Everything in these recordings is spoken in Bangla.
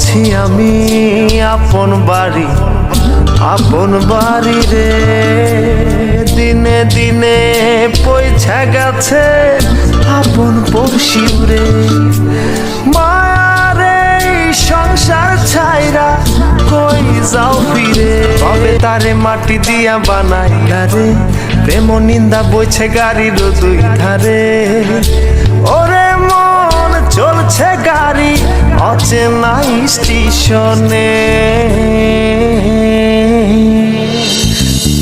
খুঁজছি আমি আপন বাড়ি আপন বাড়ি রে। দিনে দিনে পয়সা গেছে আপন পড়শিও রে। মায়ারে সংসার ছাইরা কই যাও ফিরে? তবে তারে মাটি দিয়া বানাই রে। প্রেম নিন্দা বইছে গাড়ির দুই ধারে। স্টেশনে।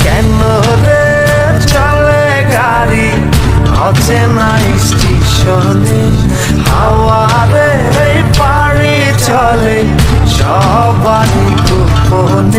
কেন রে চলে গাড়ি? অচেনা স্টেশনে। হাওয়ারে পাড়ি চলে। সবাই গোপনে